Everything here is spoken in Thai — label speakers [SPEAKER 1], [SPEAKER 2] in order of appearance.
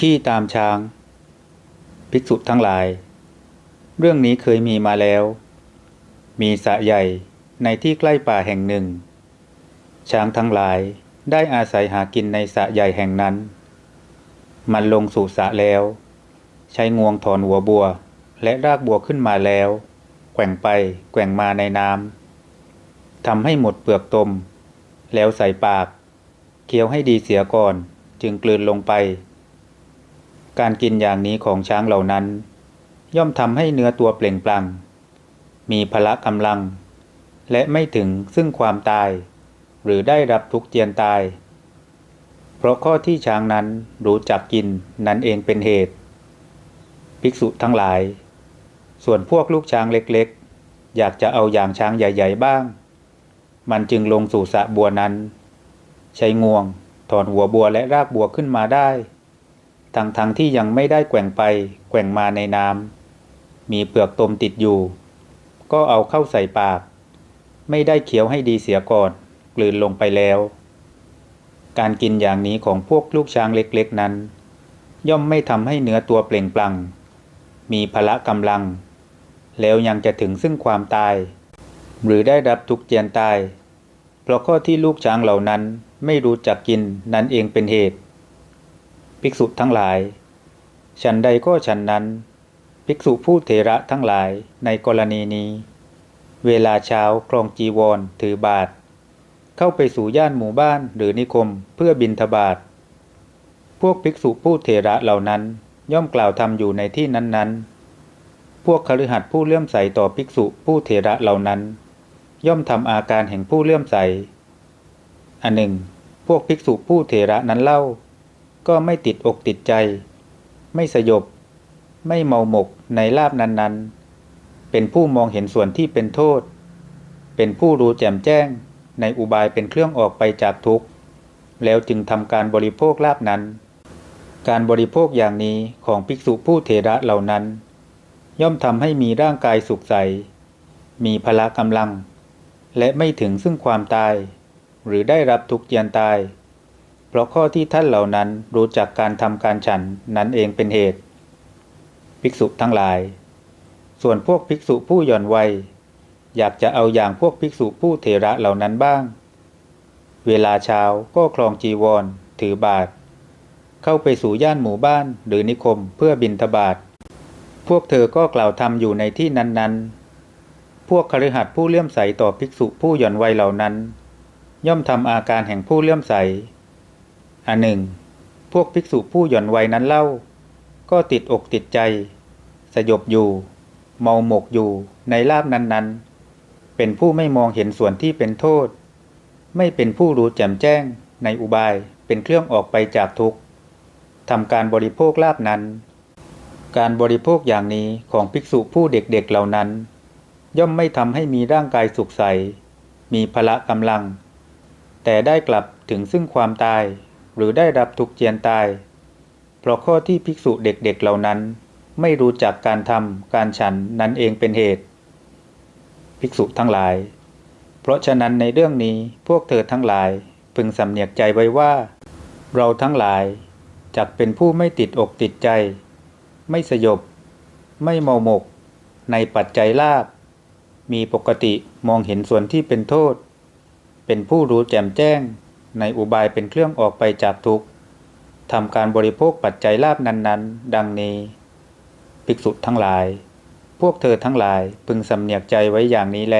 [SPEAKER 1] ขี้ตามช้าง ภิกษุทั้งหลาย เรื่องนี้เคยมีมาแล้ว มีสะใหญ่ในที่ใกล้ป่าแห่งหนึ่ง ช้างทั้งหลายได้อาศัยหากินในสะใหญ่แห่งนั้น มันลงสู่สะแล้ว ใช้งวงถอนหัวบัวและรากบัวขึ้นมาแล้ว แกว่งไปแกว่งมาในน้ำทำให้หมดเปลือกตม แล้วใส่ปาก เคี้ยวให้ดีเสียก่อนจึงกลืนลงไป การกินอย่างนี้ของช้างเหล่านั้น ย่อมทำให้เนื้อตัวเปล่งปลั่ง มีพละกำลัง และไม่ถึงซึ่งความตาย หรือได้รับทุกเจียนตาย เพราะข้อที่ช้างนั้นรู้จักกินนั้นเองเป็นเหตุ ภิกษุทั้งหลาย ส่วนพวกลูกช้างเล็กๆ อยากจะเอาอย่างช้างใหญ่ ๆ บ้าง มันจึงลงสู่สะบัวนั้น ใช้งวงถอนหัวบัวและรากบัวขึ้นมาได้ ทั้งๆทที่ยังไม่ได้แกว่งไปแกว่งมาในน้ำมีเปลือกตมติดอยู่ ก็เอาเข้าใส่ปาก ไม่ได้เคี้ยวให้ดีเสียก่อนกลืนลงไปแล้ว การกินอย่างนี้ของพวกลูกช้างเล็กๆนั้น ย่อมไม่ทำให้เนื้อตัวเปล่งปลั่ง มีพละกำลัง แล้วยังจะถึงซึ่งความตาย หรือได้รับทุกข์เจียนตาย เพราะข้อที่ลูกช้างเหล่านั้นไม่รู้จักกินนั่นเองเป็นเหตุ ภิกษุทั้งหลาย ฉันใดก็ฉันนั้น ภิกษุผู้เถระทั้งหลายในกรณีนี้ เวลาเช้าครองจีวรถือบาท เข้าไปสู่ย่านหมู่บ้านหรือนิคมเพื่อบินทบาท พวกภิกษุผู้เถระเหล่านั้นย่อมกล่าวทำอยู่ในที่นั้นๆ พวกคฤหัสถ์ผู้เลื่อมใสต่อภิกษุผู้เถระเหล่านั้น ย่อมทำอาการแห่งผู้เลื่อมใส อันหนึ่ง พวกภิกษุผู้เถระนั้นเล่า ก็ไม่ติดอกติดใจ ไม่สยบ ไม่เมาหมกในลาบนั้นๆ เป็นผู้มองเห็นส่วนที่เป็นโทษ เป็นผู้รู้แจ่มแจ้งในอุบายเป็นเครื่องออกไปจากทุกข์ แล้วจึงทำการบริโภคลาบนั้น การบริโภคอย่างนี้ของภิกษุผู้เถระเหล่านั้น ย่อมทำให้มีร่างกายสุขใส มีพละกำลัง และไม่ถึงซึ่งความตาย หรือได้รับทุกข์เจียนตาย เพราะข้อที่ท่านเหล่านั้นรู้จักการทำการฉันนั้นเองเป็นเหตุ ภิกษุทั้งหลาย ส่วนพวกภิกษุผู้หย่อนวัย อยากจะเอาอย่างพวกภิกษุผู้เถระเหล่านั้นบ้าง เวลาเช้าก็คลองจีวร ถือบาท เข้าไปสู่ย่านหมู่บ้านหรือนิคมเพื่อบินทบาท พวกเธอก็กล่าวทำอยู่ในที่นั้นๆ พวกคฤหัสถ์ผู้เลื่อมใสต่อภิกษุผู้หย่อนวัยเหล่านั้น ย่อมทำอาการแห่งผู้เลื่อมใส อันหนึ่ง พวกภิกษุผู้หย่อนวัยนั้นเล่า ก็ติดอกติดใจ สยบอยู่ เมาหมกอยู่ในลาบนั้นๆ เป็นผู้ไม่มองเห็นส่วนที่เป็นโทษ ไม่เป็นผู้รู้แจ่มแจ้งในอุบายเป็นเครื่องออกไปจากทุกข์ทำการบริโภคลาบนั้น การบริโภคอย่างนี้ของภิกษุผู้เด็กๆเหล่านั้น ย่อมไม่ทำให้มีร่างกายสุขใส มีพละกำลัง แต่ได้กลับถึงซึ่งความตาย หรือได้รับทุกเจียนตาย เพราะข้อที่ภิกษุเด็กๆเหล่านั้น ไม่รู้จักการทำการฉันนั้นเองเป็นเหตุ ภิกษุทั้งหลาย เพราะฉะนั้นในเรื่องนี้พวกเธอทั้งหลายพึงสำเนียกใจไว้ว่า เราทั้งหลายจักเป็นผู้ไม่ติดอกติดใจ ไม่สยบ ไม่เมาหมก ในปัจจัยลาบ มีปกติมองเห็นส่วนที่เป็นโทษ เป็นผู้รู้แจ่มแจ้ง ในอุบายเป็นเครื่องออกไปจากทุกข์ทำการบริโภคปัจจัยลาบนั้นๆ ดังนี้ ภิกษุทั้งหลาย พวกเธอทั้งหลายพึงสำเนียกใจไว้อย่างนี้แล